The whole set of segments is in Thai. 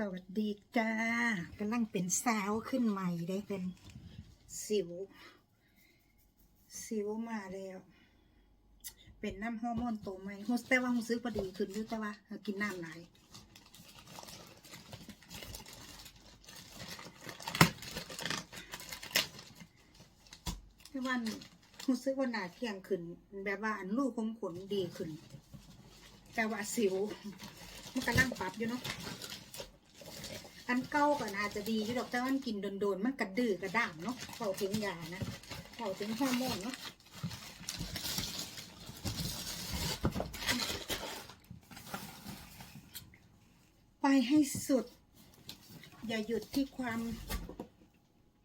สวัสดีจ้ากำลังเป็นสาวขึ้นใหม่ได้เป็นสิว สิวมาแล้ว เป็นน้ำฮอร์โมนโตไหมฮู้แต่ว่าฮู้ซื้อพอดีขึ้นอยู่แต่ว่ากินน้ำหลายแต่ว่าฮู้สึกว่าหน้าเที่ยงขึ้น แบบว่าอันลูกผมขนดีขึ้น แต่ว่าสิวมันกำลังปรับอยู่เนาะ อันเก่าก็น่าจะดีอยู่ดอกแต่ว่ามันกินโดนๆมันกระดื้อกระด้างเนาะเข้าถึงยานะเข้าถึงฮอร์โมนเนาะไปให้สุด อย่าหยุดที่ความ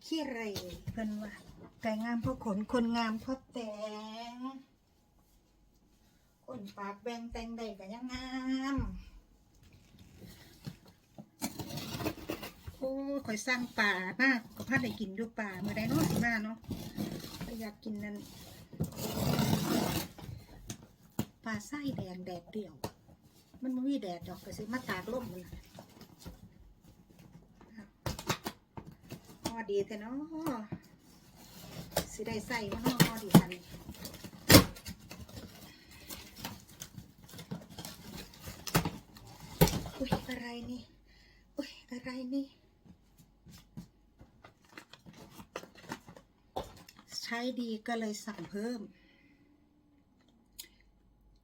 ขี้เหร่เพิ่นว่าไก่งามเพราะขนคนงามเพราะแต่งคนปากแบงแต่งได้ก็ยังงาม โอ้ข่อยสร้างป่ามากก็พาได้กินอยู่ป่าเมื่อใดเนาะสิมาเนาะอยากกินนั่นปลาไส้แดงแดดเดี่ยว มันไม่มีแดดดอกก็สิมาตากล่มมันล่ะพอดีแต่เนาะสิได้ใส่มาเนาะพอดีทันอุ้ยอะไรนี่อุ้ยอะไรนี่ ใช้ดีก็เลยสั่งเพิ่ม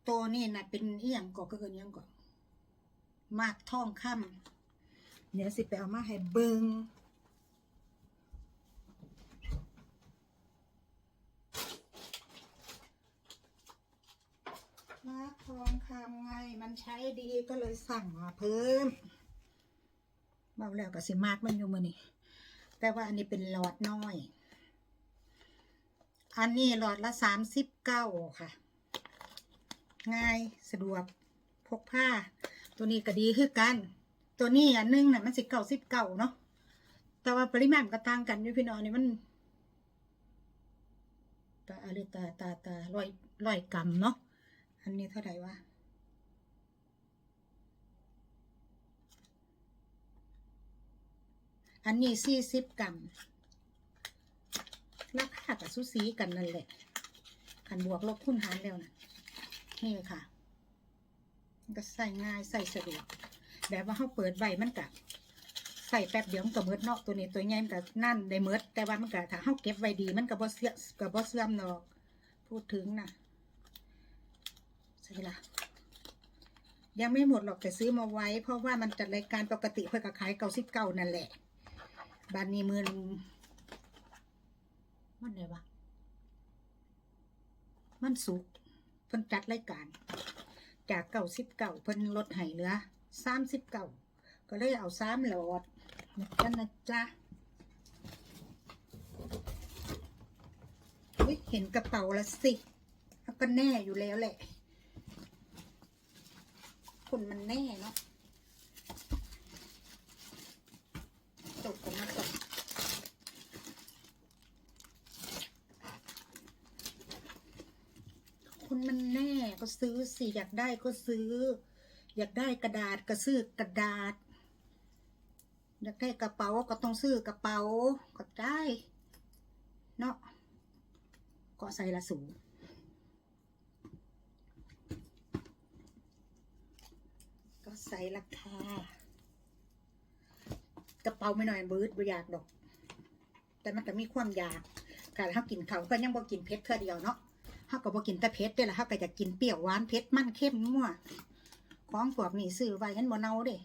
ตัวนี่นะเป็นเอียงก่อก็เกินเอียงก่อมากท่องค่ำเดี๋ยวสิไปเอามาให้เบิงมากทองคำไง มันใช้ดีก็เลยสั่งมาเพิ่มเบาแล้วก็สิมากมันอยู่มือนี่แต่ว่าอันนี้เป็นหลอดน้อย อันนี้หลอดละสามสิบเก้าค่ะ ง่ายสะดวกพกผ้า ตัวนี้ก็ดีคือกัน ตัวนี้อันนึงน่ะมันสิบเก้าสิบเก้าเนาะแต่ว่าปริมาณมันก็ต่างกันอยู่พี่น้องนี่มันตาอะไรตาตาตาร้อยร้อยกรัมเนาะอันนี้เท่าไหร่วะอันนี้สี่สิบกรัม ราคากับสุสีกันนั่นแหละขันบวกลบคูณหารแล้วนะนี่ค่ะ ก็ใส่ง่ายใส่สะดวก แบบว่าเขาเปิดใบมันกับใส่แป๊บเดียวมันก็เมิดเนาะตัวนี้ตัวใหญ่มันก็นั่นได้เมิดแต่ว่ามันก็ถ้าเขาเก็บไว้ดีมันก็บ่เสื่อมก็บ่เสื่อมเนาะพูดถึงนะใช่ละยังไม่หมดหรอกแต่ซื้อมาไว้ เพราะว่ามันจัดรายการปกติเพื่อก็ขายเก้าสิบเก้านั่นแหละบานนี้มือน มันไหนวะ มันสุกเพิ่นจัดรายการ จากเก่าสิบเก่าเพิ่นลดให้เหลือสามสิบเก่าก็เลยเอาสามหลอดกันนะจ๊ะอุ๊ยเห็นกระเป๋าละสิแล้วก็แน่อยู่แล้วแหละคุณมันแน่เนาะ ตกกันมาตกคุณมันแน่ก็ ซื้อสิอยากได้ก็ซื้อ อยากได้กระดาษก็ซื้อกระดาษ อยากได้กระเป๋าก็ต้องซื้อกระเป๋าก็ได้เนาะก็ใส่ละสูงก็ใส่ราคากระเป๋าไม่หน่อยบืดบ่อยากดอก แต่มันก็มีความอยากการเขากินเขาก็ยังบ่กินเผ็ดเท่าเดียวเนาะ เขาก็บ่กินแต่เผ็ดเด้อละเขาก็จะกินเปรี้ยวหวานเผ็ดมันเข้มมั่วของพวกนี้ซื้อไว้งั้นบ่เน่าเด้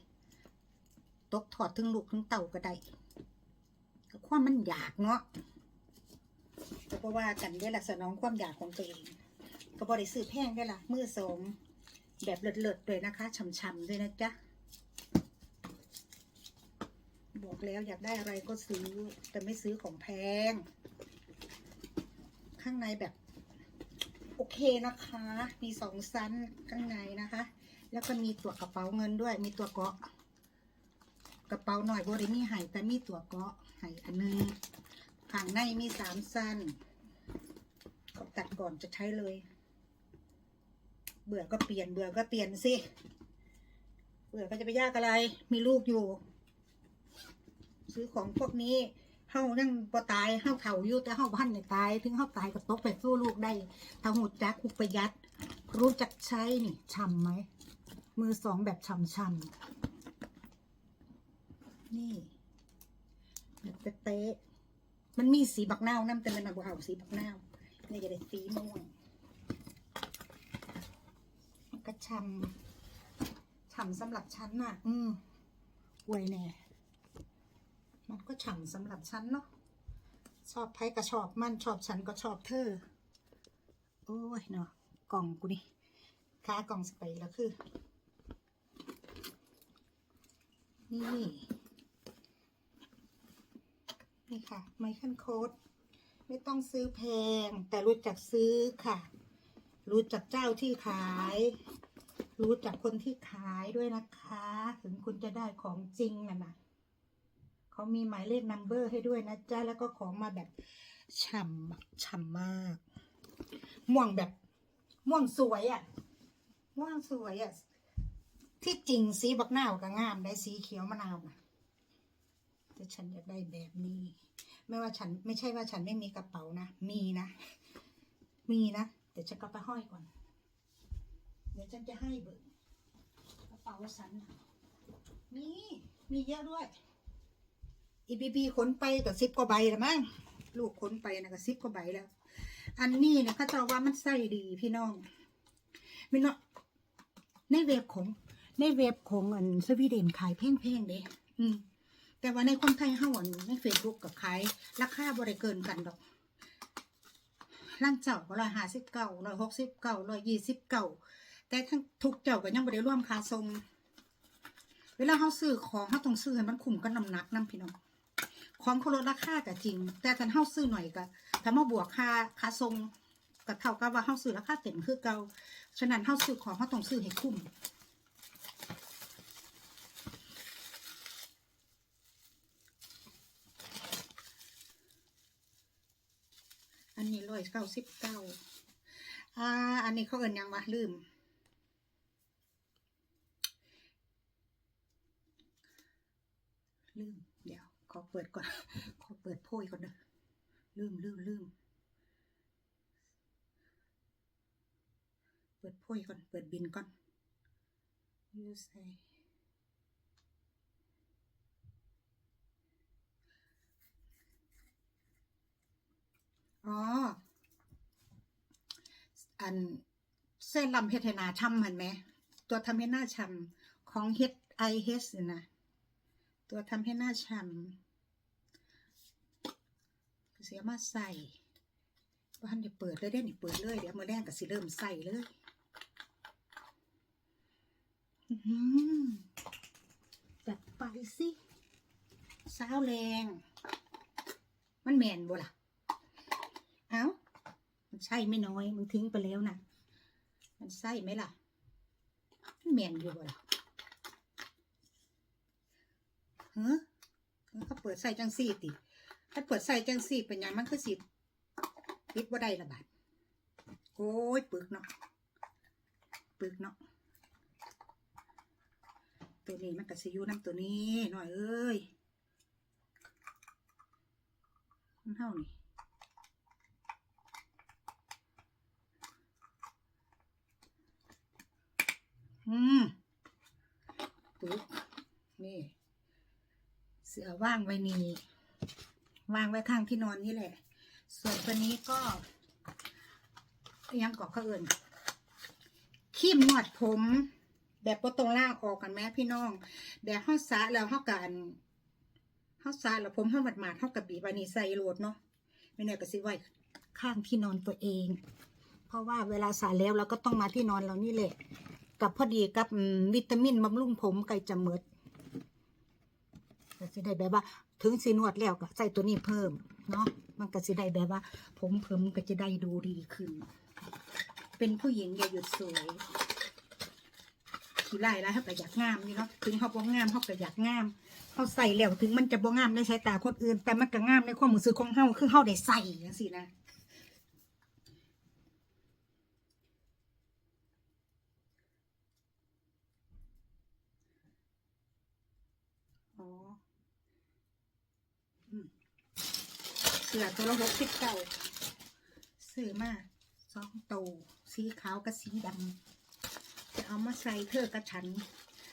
ตกถอดถึงลูกถึงเต่าก็ได้ก็ความมันอยากเนาะก็บ่ว่ากันเด้อละสนองความอยากของตัวเองก็บ่ได้ซื้อแพงได้อละมือสองแบบเลิศๆเลยนะคะช่ำๆด้วยนะจ๊ะบอกแล้วอยากได้อะไรก็ซื้อ แต่ไม่ซื้อของแพง ข้างในแบบ เคนะคะ มีสองชั้นข้างในนะคะ แล้วก็มีตัวกระเป๋าเงินด้วย มีตัวเกาะ กระเป๋าหน่อยบริมีไห่แต่มีตัวเกาะไห่อันนึงข้างในมีสามสั้นก็ตัดก่อนจะใช้เลย เบื่อก็เปลี่ยนเบื่อก็เปลี่ยนสิ เบื่อก็จะไปยากอะไร มีลูกอยู่ ซื้อของพวกนี้ เฮายังบ่ตายเฮาเฒ่าอยู่แต่เฮาบ่ทันได้ตาย ถึงเฮาตายก็ตกไปสู้ลูกได้ถ้าหูจักคุประหยัด รู้จักใช้นี่ช่ำไหม มือสองแบบช่ำๆนี่แบบเป๊ะมันมีสีบักนาวน้ำแต่มันบ่เอาสีบักนาวนี่จะได้สีม่วงมันก็ช่ำฉ่ำสำหรับฉันน่ะ อืมอวยแน่ มันก็ฉ่ำสำหรับฉันเนาะชอบไพ่ก็ชอบมันชอบฉันก็ชอบเธอ โอ้ยเนาะกล่องกูนี่ขากล่องสไปแล้วคือ นี่ นี่ค่ะไมเคิลโค้ดไม่ต้องซื้อแพง แต่รู้จักซื้อค่ะ รู้จักเจ้าที่ขาย รู้จักคนที่ขายด้วยนะคะ ถึงคุณจะได้ของจริงน่ะนะ เขามีหมายเลขนัมเบอร์ให้ด้วยนะจ๊ะแล้วก็ของมาแบบฉ่ำฉ่ำมาก ม่วงแบบม่วงสวยอะ่ะ ม่วงสวยอะ่ะ ที่จริงสีบักนาวก็งามได้สีเขียวมะนาวนะแต่ฉันอยากได้แบบนี้ ไม่ว่าฉันไม่ใช่ว่าฉันไม่มีกระเป๋านะ มีนะ มีนะเดี๋ยวฉันก็ไปห้อยก่อน เดี๋ยวฉันจะให้เบิกกระเป๋าฉันนะมีมีเยอะด้วย อีบีบีขนไปกับสิบกว่าใบแล้วมั้งลูกขนไปนะกับสิบกว่าใบแล้ว อันนี้นะเขาเจะว่ามันใส่ดีพี่น้องไม่เนาะในเว็บของในเว็บของอันสวีเดนขายแพงๆเด้อืมแต่ว่าในคนไทยเฮาอันในเฟซบุ๊กกับขายราคาบ่ได้เกินกันดอกร่างเจ้าร้อยห้าสิบเก้าร้อยหกสิบเก้าร้อยยี่สิบเก้าแต่ทั้งทุกเจ้าก็ยังบ่ได้ร่วมค่าทรง เวลาเขาซื้อของเขาต้องซื้อให้มันคุ้มกับน้ำหนักนํพี่น้อง ของเขาลดราคาก็จริง แต่ถ้าเขาซื้อหน่อยก็ถ้ามาบวกค่าค่าทรงก็เท่ากับว่าเขาซื้อราคาเต็มคือเก่าฉะนั้นเขาซื้อของเขาต้องซื้อให้คุ้มอันนี้ร้อยเก้าสิบเก้าอ่า อันนี้เขาเอินยังวะลืม ลืม เดี๋ยว ข อเปิดก่อน ขอเปิดโพยก่อนเด้อลืมลืมลืมเปิดโพยก่อน เปิดบินก่อนยูใส่อ๋อ อันเส้นลำเพชรนาช่ำเห็นไหม ตัวทำให้หน้าช่ำของ H I H นี่นะ ตัวทำให้หน้าช่ำ เสียมาใส่บ้านเดี๋ยวเปิดเลยได้หนิเปิดเลยเดี๋ยวมาแรงกับสิเริ่มใส่เลยจัดไปสิสาวแรง มันแมนบ่ล่ะ เอ้า มันใช่ไม่น้อยมึงทิ้งไปแล้วนะ มันใช่ไหมล่ะ มันแมนอยู่บ่ล่ะเฮ้อเขาเปิดใส่จังสี่ติ ถ้าเปิดใส่จังสีเป็นหยังมันคือสิปิดว่าได้ละบาดโอ้ยปึกเนาะปึกเนาะตัวนี้มันก็สิอยูน้ำตัวนี้หน่อยเอ้ยมันเท่านี่อืมปึ๊บนี่ เสือว่างไว้นี่ วางไว้ข้างที่นอนนี่แหละ ส่วนตัวนี้ก็ ยังเกาะเขาเอินขีมหนวดผม แบบว่าตรงล่างออกกันไหมพี่น้อง แบบห้าสาแล้วห้ากันห้าสาแล้วผมห้าหมาดหมาดห้ากระบีบานีใส่โหลดเนาะไม่แน่ก็สิไว้ข้างที่นอนตัวเอง เพราะว่าเวลาสาแล้วเราก็ต้องมาที่นอนเรานี่แหละ กับพอดีกับวิตามินบำรุงผมไก่จะเมิด สิได้แบบว่า ถึงสีนวดแล้วก็ใส่ตัวนี้เพิ่มเนาะมันก็สิได้แบบว่า ผมเพิ่มก็จะได้ดูดีขึ้น เป็นผู้หญิงอย่าหยุดสวยขี้ไล่แล้วเขาก็อยากงามนี่เนาะถึงเขาบ่งามเขาก็อยากงามเขาใส่แล้วถึงมันจะบ่งามในสายตาคนอื่น แต่มันก็งามในความรู้สึกของเขาคือเขาได้ใส่จังซี่นะอ๋อ เสือตัวละหกสิบเก้าซื้อมาสองตัวสีขาวกับสีดำจะเอามาใส่เธอกระชัน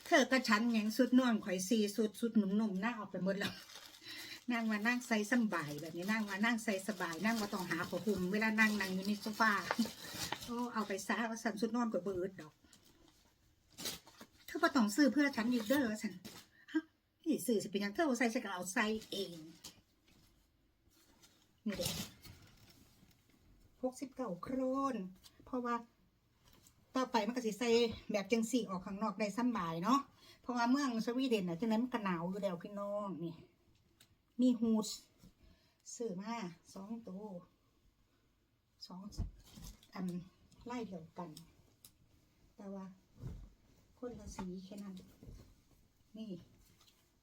เธอกระชันอย่างสุดนวลข่อยสีสุดสุดหนุ่มหนุ่มหน้าออกไปหมดแล้วนั่งมานั่งใส่สบายแบบนี้นั่งมานั่งใส่สบาย นั่งมาต้องหาผ้าห่มเวลานั่งนั่งอยู่ในโซฟาโอ้เอาไปซะว่าสันสุดนอนกว่าเบิร์ดดอกเธอบ่ต้องซื้อเพื่อฉันอยู่เด้อสันฮะนี่ซื้อสิเป็นยังเธอเอาใส่ฉันก็เอาใส่เอง นี่เด็กหกสิบเก้าโครน เพราะว่า ต่อไปมันก็สิใส่แบบจังสีออกข้างนอกได้สำบายเนาะ เพราะว่าเมืองสวีเดนน่ะจังนั้นมันก็หนาวอยู่แล้วพี่น้องนี่ มีฮูดซื้อมาสองตัวสองอันไล่เดียวกัน แต่ว่าคนละสีแค่นั้น นี่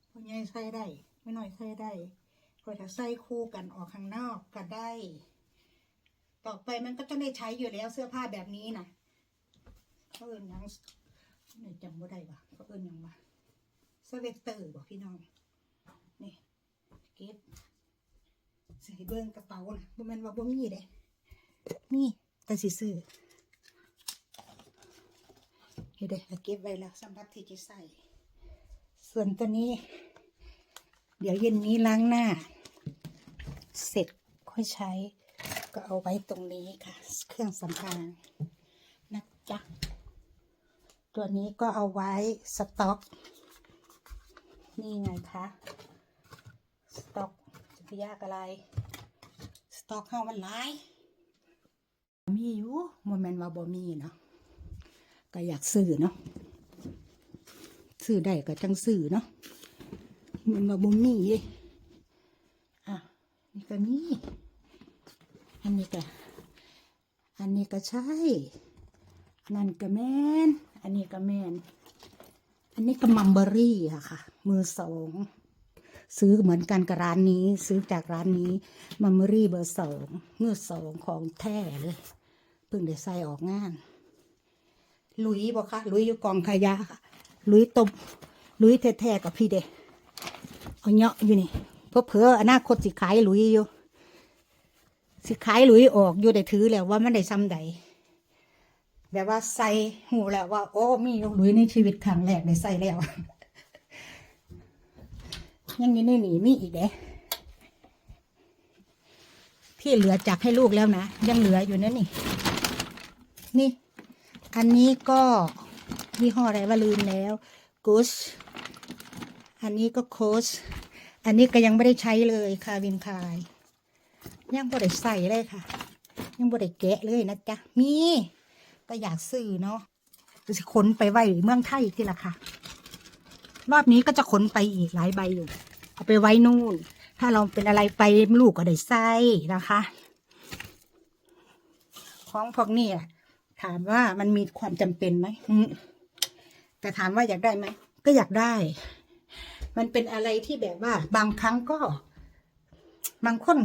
คนใหญ่ใส่ได้ ไม่น้อยใส่ได้ ก็ถ้าใส่คู่กันออกข้างนอกก็ได้ ต่อไปมันก็ต้องได้ใช้อยู่แล้วเสื้อผ้าแบบนี้นะเขาเอิญยังนี่จำว่ได้ปะเขาเอิญยังวะสเวตเตอร์บอกพี่น้องนี่เก็บใส่เบิ้งกระเป๋านะบ่แม่นว่าบ่มีเด้มีแต่สิซื้อเฮ็ดได้เก็บไว้แล้วสำหรับที่จะใส่ ส่วนตัวนี้ เดี๋ยวเย็นนี้ล้างหน้า เสร็จค่อยใช้ ก็เอาไว้ตรงนี้ค่ะ เครื่องสำอางนะจ๊ะตัวนี้ก็เอาไว้สต็อก นี่ไงคะสต็อกจะไปยากอะไร สต็อกเฮามันหลายมีอยู่โมเมนต์ว่าบ่มีเนาะก็อยากซื้อเนาะซื้อได้ก็จังซื้อเนาะมันว่าบ่มีเด้อะนี่ ก็มี อันนี้ก็ อันนี้ก็ใช่ อันนั้นก็แมน อันนี้ก็แมน อันนี้ก็มัมเบอรี่อะค่ะ มือสอง ซื้อเหมือนกันกับร้านนี้ ซื้อจากร้านนี้ มัมเบอรี่เบอร์สองมือสองของแท้เลย เพิ่งได้ใส่ออกงาน ลุยบอกคะลุยอยู่กองขยะค่ะ ลุยตบลุยแท้ๆกับพี่เดเอาเนาะอยู่นี่ เพราะเผื่ออนาคตสิขายลุยอยู่ สิขายหลุยออกอยู่ได้ถือแล้วว่ามันได้ซ้ำใดแบบว่าใส่หูแล้วว่า โอ้มีหลุยในชีวิตครั้งแรกได้ใส่แล้วยังอยังนี่หนีมีอีกเด้ที่เหลือจักให้ลูกแล้วนะ ยังเหลืออยู่นะนี่ นี่ อันนี้ก็ยี่ห้ออะไรว่าลืมแล้วกุชอันนี้ก็โคส อันนี้ก็ยังไม่ได้ใช้เลยคาวินคายยังบ่ได้ใส่เลยค่ะ ยังบ่ได้แกะเลยนะจ๊ะมีก็อยากซื้อเนาะจะขนไปไว้เมืองไทยที่ละค่ะ รอบนี้ก็จะขนไปอีกหลายใบอยู่ เอาไปไว้นู่น ถ้าเราเป็นอะไรไปลูกก็ได้ใส่นะคะของพวกนี้ถามว่ามันมีความจำเป็นไหมแต่ถามว่าอยากได้ไหมก็อยากได้ มันเป็นอะไรที่แบบว่า บางครั้งก็ บางคน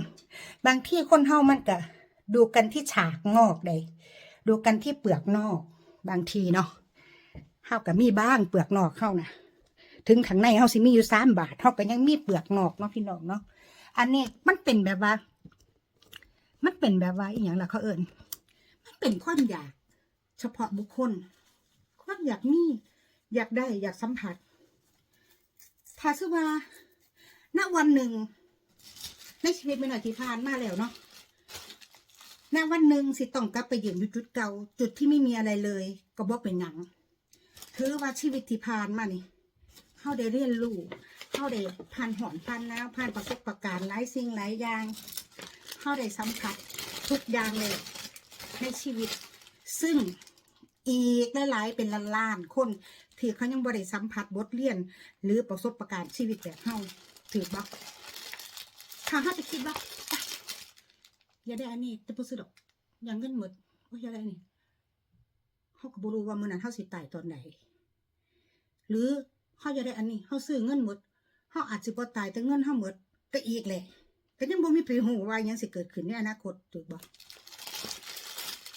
บางที่คนเฮามันก็ดูกันที่ฉากงอกเลยดูกันที่เปลือกนอก บางทีเนาะเฮาก็มีบ้างเปลือกนอกเฮานะถึงข้างในเฮาสิมีอยู่สามบาทเฮาก็ยังมีเปลือกนอกเนาะพี่น้องเนาะอันนี้มันเป็นแบบว่า มันเป็นแบบว่าอีหยังล่ะเขาเอิญมันเป็นความอยาก เฉพาะบุคคล ความอยากมี อยากได้อยากสัมผัส ถ้าซะว่าณวันหนึ่ง ในชีวิตไม่หน่อยที่ผ่านมาแล้วเนาะณวันหนึ่งสิต้องกลับไปยืนอยู่จุดเก่า จุดที่ไม่มีอะไรเลย ก็บอกเป็นหนังถือว่าชีวิตที่ผ่านมานี่เข้าได้เรียนรู้เข้าได้ผ่านหอนผ่านนาวผ่านประสบการณ์หลายสิ่งหลายอย่างเข้าได้สัมผัสทุกอย่างเลยในชีวิต ซึ่ง อีกหลายๆเป็นล้านๆคนที่เขายังบริสัมผัสบทเรียน หรือประสบการณ์ชีวิตแบบเฮาถือบักถ้าเขาจะคิดว่าอย่าได้อันนี้แต่บ่ซื้อดอกอย่างเงินหมดว่าอย่าได้นนี้เขาก็บรู้ว่ามือนั้นเขาสิตายตอนไหนหรือเขาจะได้อันนี้เขาซื้อเงินหมดเขาอาจสิบ่ตายแต่เงินเขาหมดก็อีกแหละก็ยังบ่มีไปหูว่ายังสิเกิดขึ้นในอนาคตถูกบ่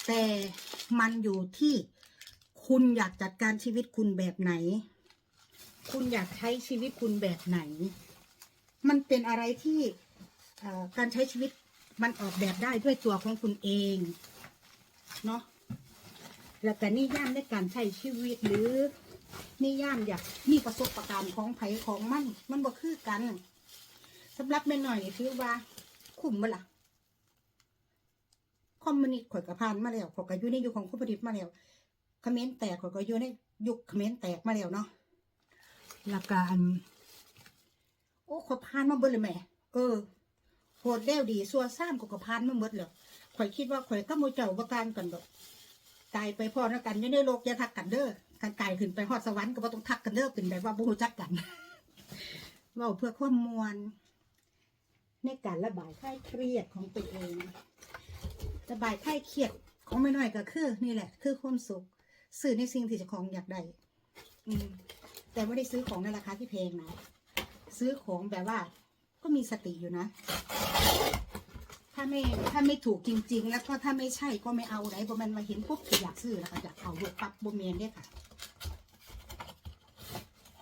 แต่มันอยู่ที่ คุณอยากจัดการชีวิตคุณแบบไหน คุณอยากใช้ชีวิตคุณแบบไหน มันเป็นอะไรที่การใช้ชีวิตมันออกแบบได้ด้วยตัวของคุณเอง เนาะแล้วแต่นิยามในการใช้ชีวิตหรือนิยามอยากมีประสบการณ์ของไผของมัน มันบ่คือกันสำหรับแม่หน่อยนี่ถือว่า คุ้มบ่ล่ะคอมมินิตข่อยก็ผ่านมาแล้วข่อยก็อยู่ในยุคของคอมมิวนิต์มาแล้ว เขมรแตกข่อยก็อยู่ในยุคเขมรแตกมาแล้วเนาะหลักการ โอ้ข่อยผ่านมาเบิดเลยแม่เออโหดเด้วดีซัวซ่ามก็ก็ผ่านมาหมดแล้วข่อยคิดว่าข่อยก็โมเจ้าบ่ต่างกันดอกตายไปพอแล้วกันอยู่ในโลกยาทักกันเด้อกันกายขึ้นไปฮอดสวรรค์ก็บ่ต้องทักกันเด้อเป็นแบบว่าบ่รู้จักกันเว้าเพื่อความมวลในการระบายคลายเครียดของตัวเอง ระบายคลายเครียดของไม่น้อยก็คือ นี่แหละ คือความสุข ซื้อในสิ่งที่เจะของอยากได้อืมแต่ไม่ได้ซื้อของในราคาที่แพงนะ ซื้อของแบบว่า ก็มีสติอยู่นะ ถ้าไม่ถ้าไม่ถูกจริง ๆ แล้วก็ถ้าไม่ใช่ก็ไม่เอาไหนเพราะมันมาเห็นปุ๊บก็อยากซื้อแล้วก็อยากเอาบวกปับบเมียนได้ค่ะ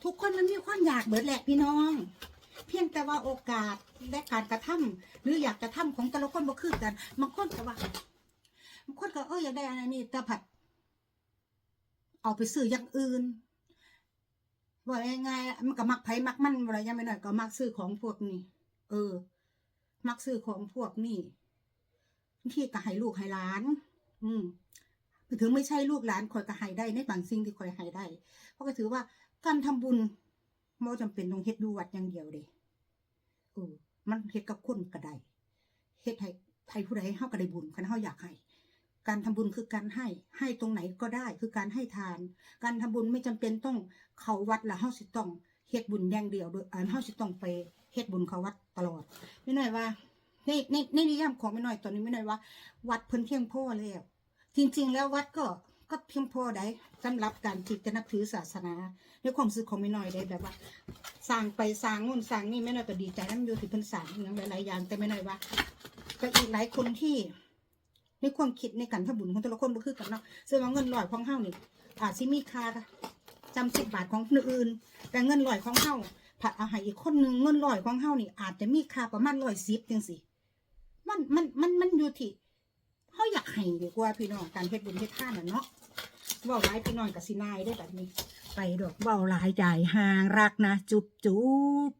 ทุกคนมันมีความอยากเบิดแหละพี่น้อง เพียงแต่ว่าโอกาสและการกระทำหรืออยากกระทำของแต่ละคนบ่คือกันบางคนก็ว่าบางคนก็เอออยากได้อันนี้แต่ผัด เอาไปซื้ออย่างอื่นว่ายังไงมันก็มักไผมักมันอะไรยังไม่หน่อยก็มักซื้อของพวกนี้ เออ มักซื้อของพวกนี้ที่ก็ให้ลูกให้หลาน อืมถึงไม่ใช่ลูกหลานคอยก็ให้ได้ในบางสิ่งที่คอยให้ได้ เพราะก็ถือว่าการทำบุญไม่จำเป็นต้องเฮ็ดดูวัดอย่างเดียวเด้เออมันเฮ็ดกับคนก็ได้เฮ็ดให้ให้ผู้ใดเฮาก็ได้บุญคันเฮาอยากให้ การทำบุญคือการให้ให้ตรงไหนก็ได้คือการให้ทาน การทำบุญไม่จำเป็นต้องเขาวัดล้วเฮาสิต้องเฮ็ดบุญอย่างเดียวโดยอ่าเฮาสิต้องไปเฮ็ดบุญเขาวัดตลอดไม่น้อยว่าในในในนิยามของไม่น้อยตอนนี้ไม่น้อยว่า วัดเพิ่นเพียงพอแล้ว จริง ๆ แล้ววัดก็ก็เพียงพอได้สำหรับการที่จะนับถือศาสนาในความรู้สึกของไม่น้อยได้แบบว่าสร้างไปสร้างนู่นสร้างนี่ไม่น้อยก็ดีใจน้ำอยู่ที่เพิ่นสร้างอย่างหลายๆอย่างแต่ไม่น้อยว่าก็อีกหลายคนที่ ในความคิดในการทำบุญของแต่ละคนบ่คือกันเนาะซึ่งว่าเงินลอยของเฮานี่อาจสิมีค่าจำสิบบาทของคนอื่น แต่เงินลอยของเฮาผัดเอาให้อีกคนนึงเงินลอยของเฮานี่อาจจะมีค่าประมาณร้อยสิบจังสิมันมันมันมันอยู่ที่เฮาอยากให้ดีกว่าพี่น้องการเฮ็ดบุญเฮ็ดทานน่ะเนาะเว้าหลายพี่น้องกับสินายได้แบบนี้ ไปดอกเว้าหลายจ่ายห่างรักนะ จุบจุบ